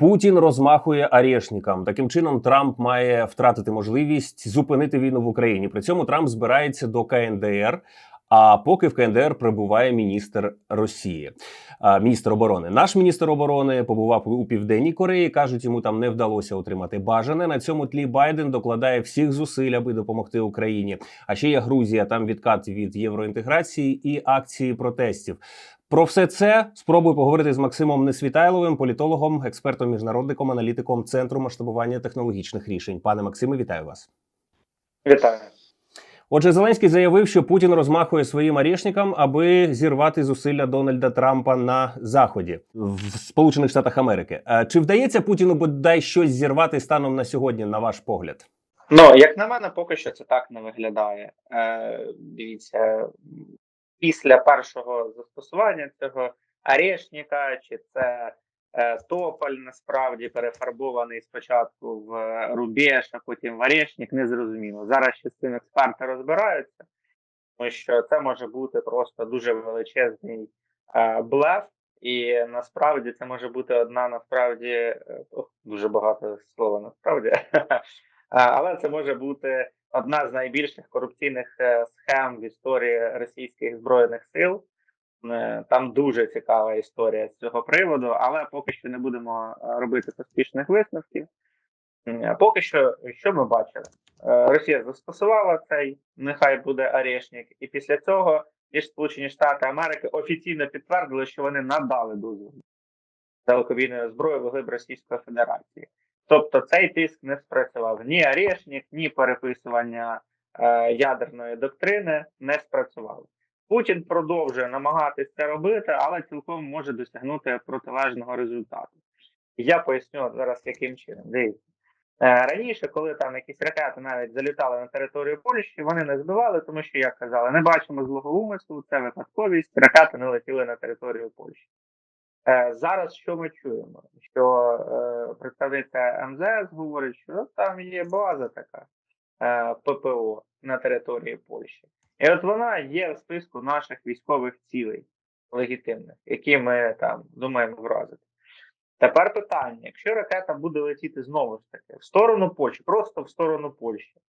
Путін розмахує арешникам. Таким чином, Трамп має втратити можливість зупинити війну в Україні. При цьому Трамп збирається до КНДР. А поки в КНДР прибуває міністр Росії, міністр оборони. Наш міністр оборони побував у південній Кореї. кажуть, йому там не вдалося отримати бажане. На цьому тлі Байден докладає всіх зусиль, аби допомогти Україні. А ще є Грузія, там відкат від євроінтеграції і акції протестів. Про все це спробую поговорити з Максимом Несвітайловим, політологом, експертом, міжнародником, аналітиком Центру масштабування технологічних рішень. Пане Максиме, вітаю вас. Вітаю. Отже, Зеленський заявив, що Путін розмахує своїм арішникам, аби зірвати зусилля Дональда Трампа на заході в Сполучених Штатах Америки. Чи вдається Путіну бодай щось зірвати станом на сьогодні, на ваш погляд? Ну, як на мене, поки що це так не виглядає. Е, Дивіться, після першого застосування цього арешника, чи це е, Тополь насправді перефарбований спочатку в Рубеж, а потім в Арешник, не зрозуміло. Зараз ще з цим експерти розбираються, тому що це може бути просто дуже величезний е, блеф. І насправді це може бути одна насправді е, ох, дуже багато слова насправді, але це може бути одна з найбільших корупційних е, схем в історії російських збройних сил. Е, Там дуже цікава історія з цього приводу, але поки що не будемо е, робити поспішних висновків. Поки що, що ми бачили? Росія застосувала цей, нехай буде арешник, і після цього ж Сполучені Штати Америки офіційно підтвердили, що вони надали дозвіл далекобійної зброї в глиб Російської Федерації. Тобто цей тиск не спрацював ні арешник, ні переписування е, ядерної доктрини не спрацювали. Путін продовжує намагатись це робити, але цілком може досягнути протилежного результату. Я поясню зараз, яким чином. Дивіться. Е, Раніше, коли там якісь ракети навіть залітали на територію Польщі, вони не збивали, тому що, як казали, не бачимо злого умислу, це випадковість, ракети не летіли на територію Польщі. Е, Зараз що ми чуємо? Що е, представниця МЗС говорить, що там є база така е, ППО на території Польщі. І от вона є в списку наших військових цілей легітимних, які ми там думаємо вразити. Тепер питання: якщо ракета буде летіти знову ж таки в сторону Польщі, просто в сторону Польщі,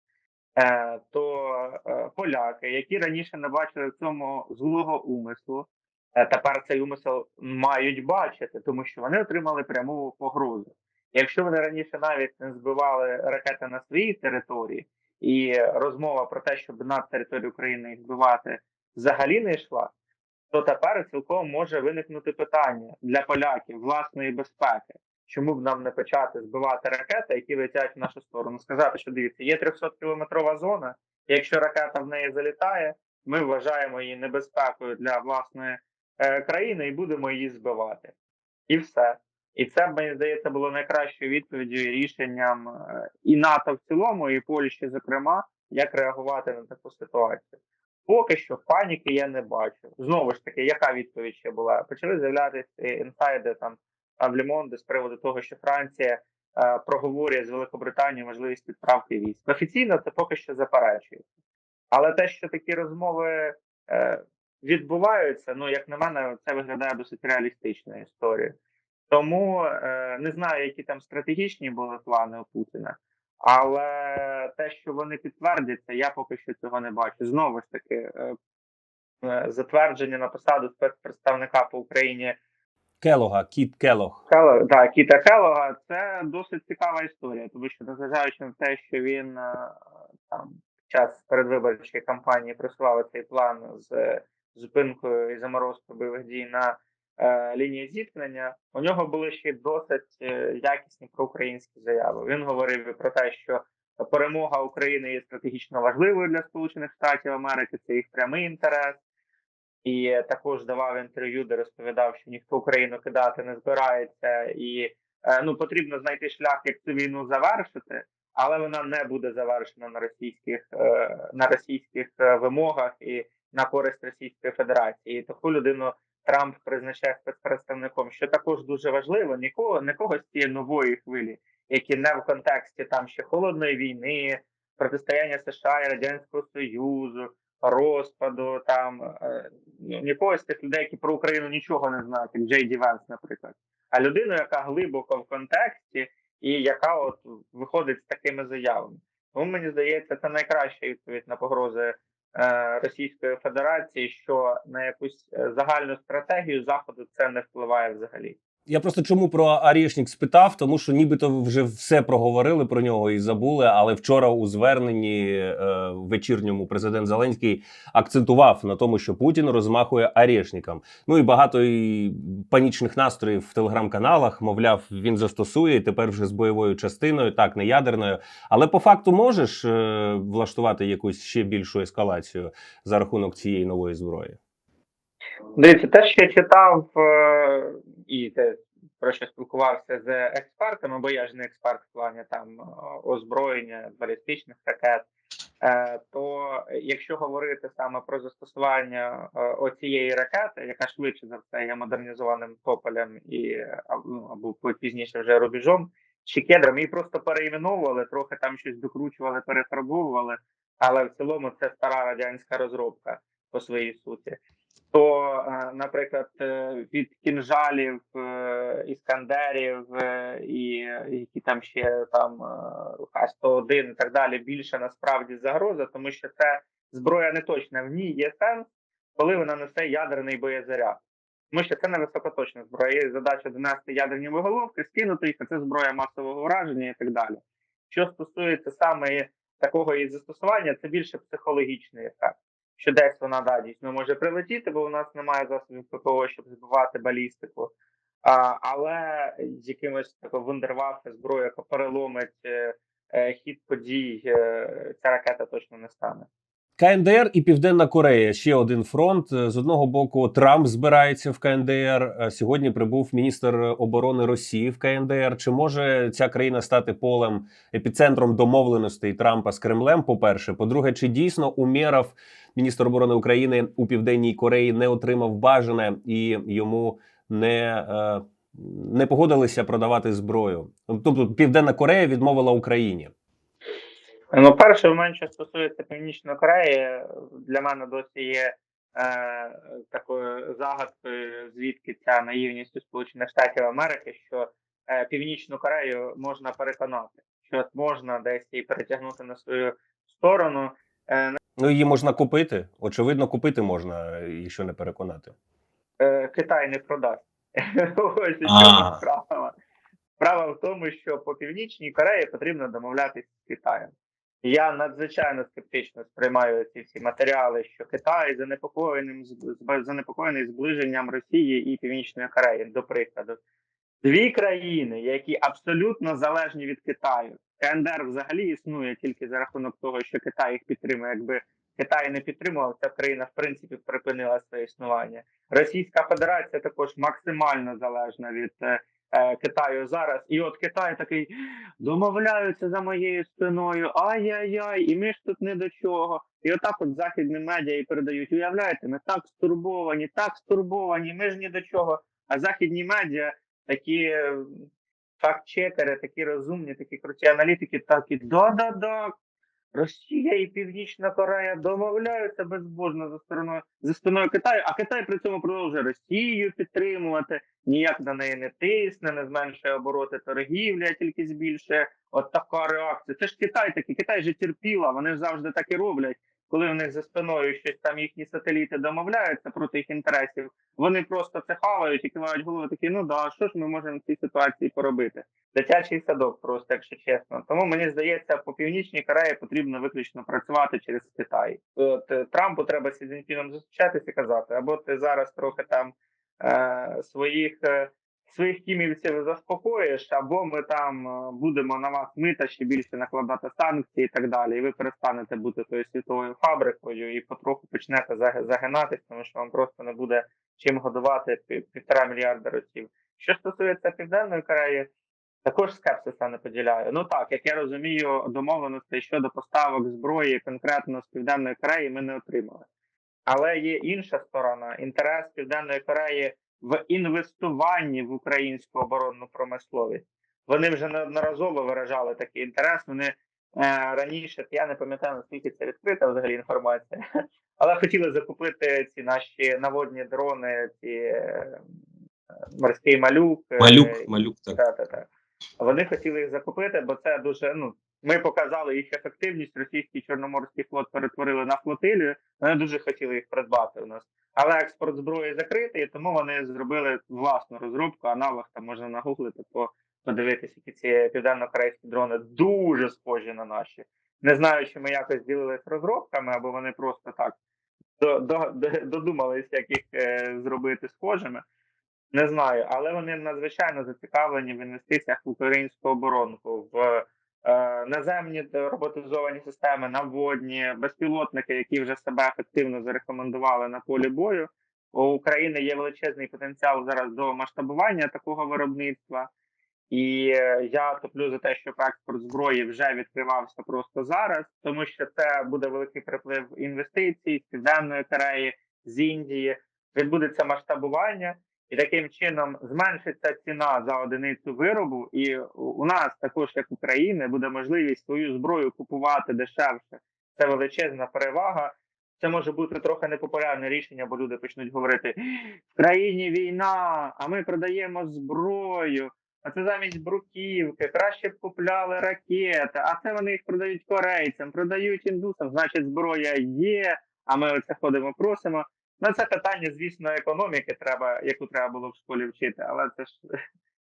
е, то е, поляки, які раніше не бачили в цьому злого умислу, тепер цей умисел мають бачити, тому що вони отримали пряму погрозу. Якщо вони раніше навіть не збивали ракети на своїй території, і розмова про те, щоб над територією України їх збивати, взагалі не йшла, то тепер цілком може виникнути питання для поляків власної безпеки. Чому б нам не почати збивати ракети, які летять в нашу сторону? Сказати, що дивіться, є 300 кілометрова зона. Якщо ракета в неї залітає, ми вважаємо її небезпекою для власної е, країни і будемо її збивати. І все. І це мені здається було найкращою відповіддю і рішенням е, і НАТО в цілому, і Польщі, зокрема, як реагувати на таку ситуацію. Поки що паніки я не бачу. Знову ж таки, яка відповідь ще була? Почали з'являтися інсайди там в Лімонде з приводу того, що Франція е, проговорює з Великобританією можливість відправки військ. Офіційно це поки що заперечується. Але те, що такі розмови е, відбуваються, ну як на мене, це виглядає досить реалістичною історією. Тому е, не знаю, які там стратегічні були плани у Путіна. Але те, що вони підтвердяться, я поки що цього не бачу. Знову ж таки, е, е, затвердження на посаду спецпредставника по Україні Келога, Кіт Келог. Кело, да, Кіта Келога, це досить цікава історія, тому що незважаючи на те, що він е, там під час передвиборчої кампанії просував цей план з зупинкою і заморозкою бойових дій на е, лінії зіткнення, у нього були ще досить е, якісні проукраїнські заяви. Він говорив про те, що перемога України є стратегічно важливою для Сполучених Штатів Америки, це їх прямий інтерес. І також давав інтерв'ю, де розповідав, що ніхто Україну кидати не збирається, і е, ну потрібно знайти шлях, як цю війну завершити, але вона не буде завершена на російських е, на російських вимогах і на користь Російської Федерації. І таку людину Трамп призначає спецпредставником, що також дуже важливо. Нікого нікого з цієї нової хвилі, які не в контексті там ще холодної війни, протистояння США і Радянського Союзу розпаду, там е, ну, нікого з тих людей, які про Україну нічого не знають, як Джей Ді Венс, наприклад. а людину, яка глибоко в контексті і яка от виходить з такими заявами. Тому мені здається, це найкраща відповідь на погрози Російської Федерації, що на якусь е, загальну стратегію заходу це не впливає взагалі. Я просто чому про Арішнік спитав, тому що нібито вже все проговорили про нього і забули. Але вчора у зверненні е, вечірньому президент Зеленський акцентував на тому, що Путін розмахує Арішникам. Ну і багато і панічних настроїв в телеграм-каналах. Мовляв, він застосує і тепер вже з бойовою частиною, так не ядерною. Але по факту можеш е, влаштувати якусь ще більшу ескалацію за рахунок цієї нової зброї. Дивіться, те, що я читав е, і те, про що спілкувався з експертами, бо я ж не експерт в плані там е, озброєння балістичних ракет. е, То якщо говорити саме про застосування е, оцієї ракети, яка швидше за все є модернізованим тополем і ну, або пізніше вже рубіжом чи кедром, її просто переіменовували, трохи там щось докручували, перефарбовували, але в цілому це стара радянська розробка по своїй суті то, е, наприклад, е, від кінжалів, е, іскандерів і які там ще там е, Х-101 і так далі більше насправді загроза, тому що це зброя не точна. В ній є сенс, коли вона несе ядерний боєзаряд. Тому що це не високоточна зброя. Є задача донести ядерні виголовки, скинути їх, а це зброя масового ураження і так далі. Що стосується саме такого її застосування, це більше психологічний ефект що десь вона да, дійсно може прилетіти, бо у нас немає засобів ППО, щоб збивати балістику. А, Але з якимось такою вундерваффе зброєю, яка переломить е, е, хід подій, е, ця ракета точно не стане. КНДР і Південна Корея ще один фронт. З одного боку, Трамп збирається в КНДР. Е, Сьогодні прибув міністр оборони Росії в КНДР. Чи може ця країна стати полем епіцентром домовленостей Трампа з Кремлем? По перше, по-друге, чи дійсно Умєров, міністр оборони України у південній Кореї, не отримав бажане і йому не. е, Не погодилися продавати зброю. Тобто Південна Корея відмовила Україні. Ну, перше, момент, що стосується Північної Кореї, для мене досі є е, такою загадкою, звідки ця наївність у Сполучених Штатів Америки, що е, Північну Корею можна переконати, що можна десь її перетягнути на свою сторону. Е, Ну, її можна купити. Очевидно, купити можна, якщо не переконати. е, Китай не продасть. Ось у А. справа. Справа в тому, що по Північній Кореї потрібно домовлятися з Китаєм. Я надзвичайно скептично сприймаю ці всі матеріали, що Китай занепокоєним занепокоєний зближенням Росії і Північної Кореї, до прикладу. Дві країни, які абсолютно залежні від Китаю. КНДР взагалі існує тільки за рахунок того, що Китай їх підтримує. Якби Китай не підтримував, ця країна в принципі припинила своє існування. Російська Федерація також максимально залежна від е, Китаю зараз. І от Китай такий домовляються за моєю спиною. Ай-яй-яй, і ми ж тут не до чого. І отак от західні медіа і передають. Уявляєте, ми так стурбовані, так стурбовані, ми ж ні до чого. А західні медіа такі е, факт-чекери, такі розумні, такі круті аналітики, так і да-да-да. Росія і Північна Корея домовляються безбожно за стороною за спиною Китаю, а Китай при цьому продовжує Росію підтримувати, ніяк на неї не тисне, не зменшує обороти торгівлі, а тільки збільшує. От така реакція. Це ж Китай такий, Китай же терпіла, вони ж завжди так і роблять. Коли в них за спиною щось там їхні сателіти домовляються проти їх інтересів, вони просто це хавають і кивають голови такі, ну да, що ж ми можемо в цій ситуації поробити? Дитячий садок, просто якщо чесно. Тому мені здається, по північній Кореї потрібно виключно працювати через Китай. От е, Трампу треба з Сі Цзіньпіном зустрічатися і казати, або ти зараз трохи там е, своїх. Е, Своїх кімівців заспокоїш, або ми там е, будемо на вас мита ще більше накладати санкції і так далі. І ви перестанете бути тою світовою фабрикою і потроху почнете загинатись, тому що вам просто не буде чим годувати півтора мільярда росів. Що стосується південної Кореї, також скепсиса не поділяю. Ну так, як я розумію, домовленостей щодо поставок зброї конкретно з південної Кореї ми не отримали. Але є інша сторона: інтерес Південної Кореї в інвестуванні в українську оборонну промисловість. Вони вже неодноразово виражали такий інтерес. Вони е, раніше я не пам'ятаю наскільки це відкрита взагалі інформація, але хотіли закупити ці наші наводні дрони, ці е, морський малюк. е, Малюк, малюк, так. та, та, та. Вони хотіли їх закупити, бо це дуже. Ну ми показали їх ефективність. Російський чорноморський флот перетворили на флотилію. Вони дуже хотіли їх придбати у нас. Але експорт зброї закритий, тому вони зробили власну розробку. Аналог там можна нагуглити, по подивитися, які ці південно-корейські дрони дуже схожі на наші. Не знаю, чи ми якось ділились розробками, або вони просто так до, до, до- додумались, як їх е, зробити схожими. Не знаю, але вони надзвичайно зацікавлені в інвестиціях в українську оборонку, в наземні роботизовані системи, наводні, безпілотники, які вже себе ефективно зарекомендували на полі бою. У України є величезний потенціал зараз до масштабування такого виробництва. І е, я топлю за те, щоб експорт зброї вже відкривався просто зараз, тому що це буде великий приплив інвестицій з південної Кореї, з Індії. Відбудеться масштабування, і таким чином зменшиться ціна за одиницю виробу. І у- нас, також як України, буде можливість свою зброю купувати дешевше. Це величезна перевага. Це може бути трохи непопулярне рішення, бо люди почнуть говорити: в країні війна, а ми продаємо зброю. А це замість бруківки, краще б купляли ракети, а це вони їх продають корейцям, продають індусам, значить зброя є, а ми оце ходимо, просимо. Ну, це питання, звісно, економіки, треба, яку треба було в школі вчити, але це ж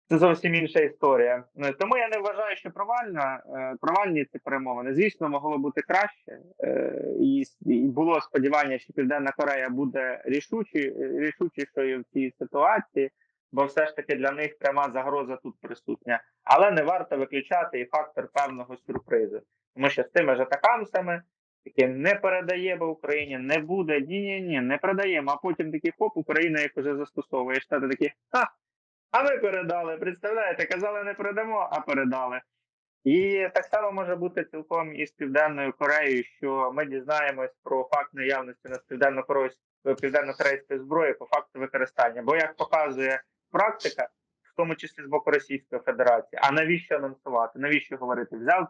це зовсім інша історія. Ну, Тому я не вважаю, що провальна, е, провальні ці перемовини. Звісно, могло бути краще. Е, І, було сподівання, що Південна Корея буде рішучі, рішучішою в цій ситуації бо все ж таки для них пряма загроза тут присутня. Але не варто виключати і фактор певного сюрпризу, тому що з тими ж атакамсами, які не передає Україні, не буде, ні, ні, ні, не передаємо. А потім такі хоп, Україна їх вже застосовує. Штати такі, ха, а ми передали. Представляєте, казали, не передамо, а передали. І так само може бути цілком і з Південною Кореєю, що ми дізнаємось про факт наявності на південно-корейської зброї по факту використання. Бо як показує практика, в тому числі з боку Російської Федерації, а навіщо анонсувати? Навіщо говорити? Взяв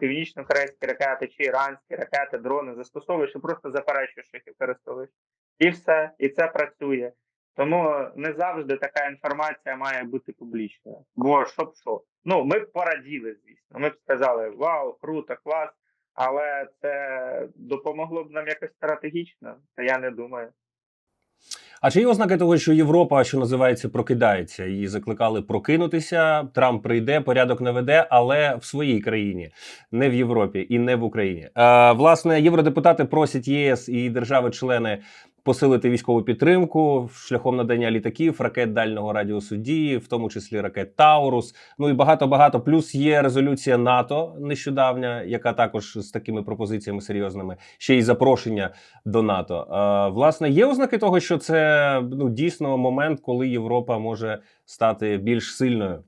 північно-корейські ракети чи іранські ракети, дрони, застосовуєш і просто заперечуєш, їх використовуєш. І все, і це працює. Тому не завжди така інформація має бути публічною. Бо щоб що? Ну, ми б пораділи, звісно. Ми б сказали: Вау, круто, клас. Але це допомогло б нам якось стратегічно, та я не думаю. А чи є ознаки того, що Європа, що називається, прокидається? Її закликали прокинутися. Трамп прийде, порядок наведе, але в своїй країні, не в Європі і не в Україні. Е, власне, євродепутати просять ЄС і держави-члени посилити військову підтримку шляхом надання літаків, ракет дальнього радіусу дії, в тому числі ракет Таурус. Ну і багато багато. Плюс є резолюція НАТО нещодавня, яка також з такими пропозиціями серйозними, ще й запрошення до НАТО. Е, власне, є ознаки того, що це ну дійсно момент, коли Європа може стати більш сильною.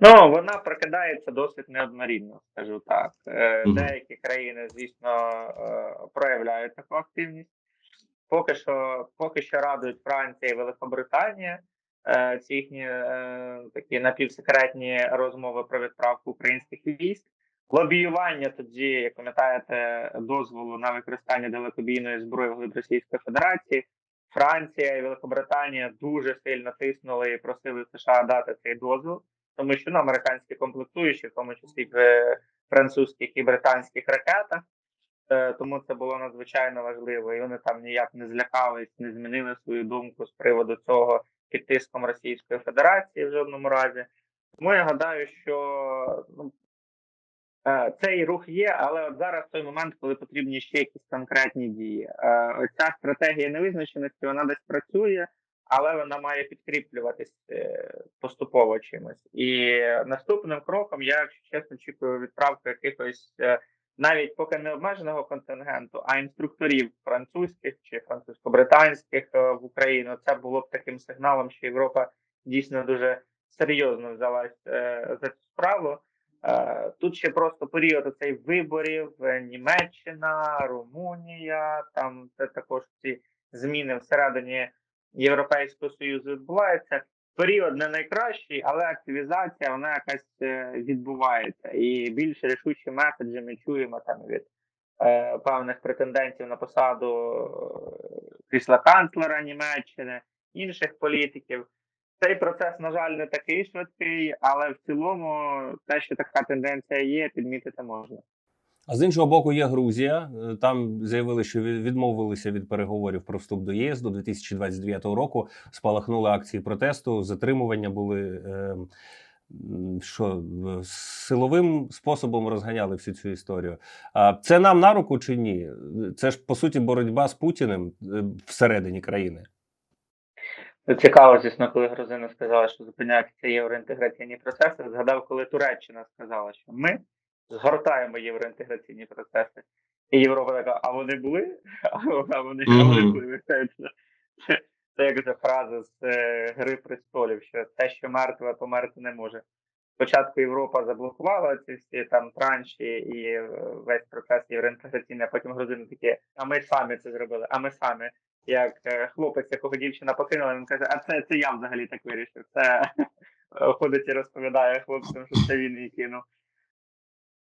Ну, вона прокидається досить неоднорідно, скажу так. Е, Деякі країни, звісно, е, проявляють таку активність. Поки що, поки що радують Франція і Великобританія. Е, Ці їхні е, такі напівсекретні розмови про відправку українських військ. Лобіювання тоді, як пам'ятаєте, дозволу на використання далекобійної зброї в Російської Федерації. Франція і Великобританія дуже сильно тиснули і просили США дати цей дозвіл тому що ну, американські комплектуючі, в тому числі в е, французьких і британських ракетах. Е, Тому це було надзвичайно важливо, і вони там ніяк не злякались, не змінили свою думку з приводу цього під тиском Російської Федерації в жодному разі. Тому я гадаю, що ну, е, цей рух є, але от зараз той момент, коли потрібні ще якісь конкретні дії. Е, Ця стратегія невизначеності вона десь працює але вона має підкріплюватись поступово чимось. І наступним кроком я, якщо чесно, очікую відправку якихось навіть поки не обмеженого контингенту, а інструкторів французьких чи французько-британських е, в Україну. Це було б таким сигналом, що Європа дійсно дуже серйозно взялась е, за цю справу. Е, Тут ще просто період оцей виборів: Німеччина, Румунія. Там це також ці зміни всередині Європейського союзу відбувається. Період не найкращий, але активізація вона якась е, відбувається, і більш рішучі меседжі ми чуємо там від е, певних претендентів на посаду е, крісла канцлера Німеччини, інших політиків. Цей процес, на жаль, не такий швидкий, але в цілому те, що така тенденція є, підмітити можна. А з іншого боку, є Грузія. Е, Там заявили, що відмовилися від переговорів про вступ до ЄС до 2029 року. Спалахнули акції протесту, затримування були. Е, що силовим способом розганяли всю цю історію. А це нам на руку чи ні? Це ж по суті боротьба з Путіним е, всередині країни. Цікаво, звісно, коли грузини сказали, що зупиняються євроінтеграційні процеси. Згадав, коли Туреччина сказала, що ми згортаємо євроінтеграційні процеси. І Європа така, а вони були? А вони, вони були. Це, як ця фраза з е, Гри престолів, що те, що мертве, померти не може. Спочатку Європа заблокувала ці всі там транші і е, весь процес євроінтеграційний, а потім грузини такі, а ми самі це зробили, а ми самі як е, хлопець, якого дівчина покинула, він каже: А це, це я взагалі так вирішив. Це ходить і розповідає хлопцям, що це він її кинув.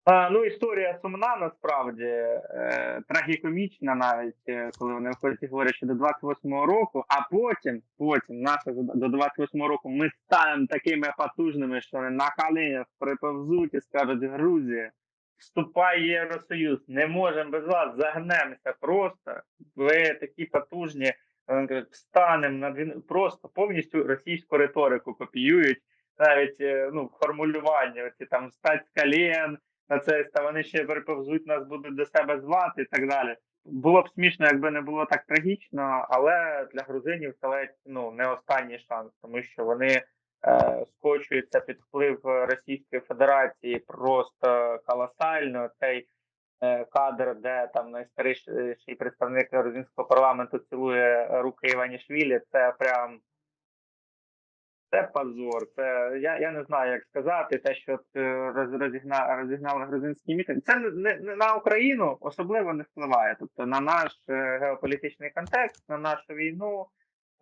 Ну, історія сумна насправді, е, трагікомічна навіть, е, коли вони виходять і говорять, що до 28-го року, а потім, потім, наша до 28-го року ми станемо такими потужними, що вони на коленях приповзуть і скажуть: Грузія, вступай в Євросоюз, не можемо без вас, загнемося просто. Ви такі потужні. Вони кажуть, встанемо на дві просто повністю російську риторику копіюють, навіть е, ну, формулювання, оці там встать з колен, на це та вони ще приповзуть, нас будуть до себе звати і так далі. Було б смішно, якби не було так трагічно, але для грузинів це ледь ну не останній шанс, тому що вони е, скочуються під вплив Російської Федерації просто колосально. Цей е, кадр, де там найстаріший представник грузинського парламенту цілує руки Іванішвілі, це прям це позор. Це я, я не знаю, як сказати. Те, що е, роз, розігна, розігнали грузинський мітинг, це не, не, на Україну особливо не впливає. Тобто на наш е, геополітичний контекст, на нашу війну.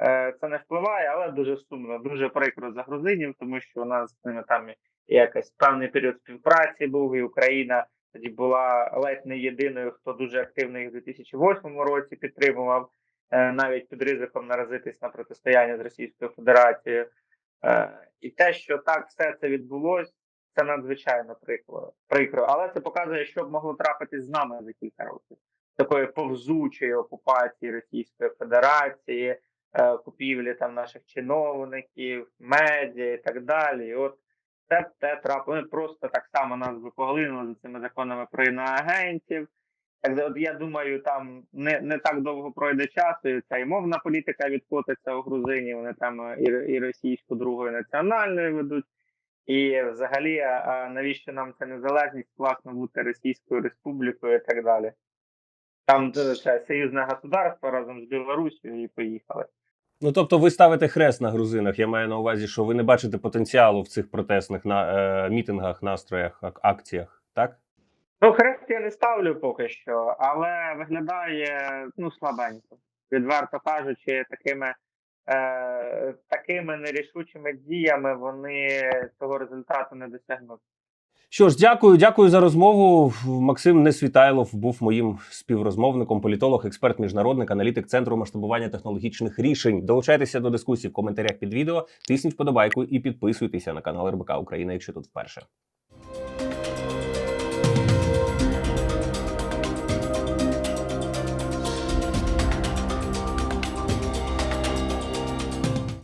е, Це не впливає, але дуже сумно, дуже прикро за грузинів, тому що у нас з ними там і якийсь певний період співпраці був, і Україна тоді була ледь не єдиною, хто дуже активно їх в 2008 році підтримував, навіть під ризиком наразитись на протистояння з Російською Федерацією. Е, І те, що так все це відбулось, це надзвичайно прикро. прикро. Але це показує, що б могло трапитись з нами за кілька років. Такої повзучої окупації Російської Федерації, е, купівлі там наших чиновників, медіа і так далі. І от це те трапило. Просто так само нас би поглинули за цими законами про іноагентів. Так, я думаю, там не, не так довго пройде часу, і ця і мовна політика відкотиться у Грузині. Вони там е, і, і російську другою національною ведуть. І взагалі, а, навіщо нам ця незалежність класно бути Російською Республікою і так далі? Там це союзне государство разом з Білорусією і поїхали. Ну тобто, ви ставите хрест на грузинах. Я маю на увазі, що ви не бачите потенціалу в цих протестних на е, мітингах, настроях, акціях, так? Ну, хрест я не ставлю поки що, але виглядає ну слабенько. Відверто кажучи, такими, е, такими нерішучими діями вони цього результату не досягнуть. Що ж, дякую, дякую за розмову. Максим Несвітайлов був моїм співрозмовником, політолог, експерт, міжнародник, аналітик центру масштабування технологічних рішень. Долучайтеся до дискусії в коментарях під відео, тисніть вподобайку і підписуйтеся на канал РБК Україна, якщо тут вперше.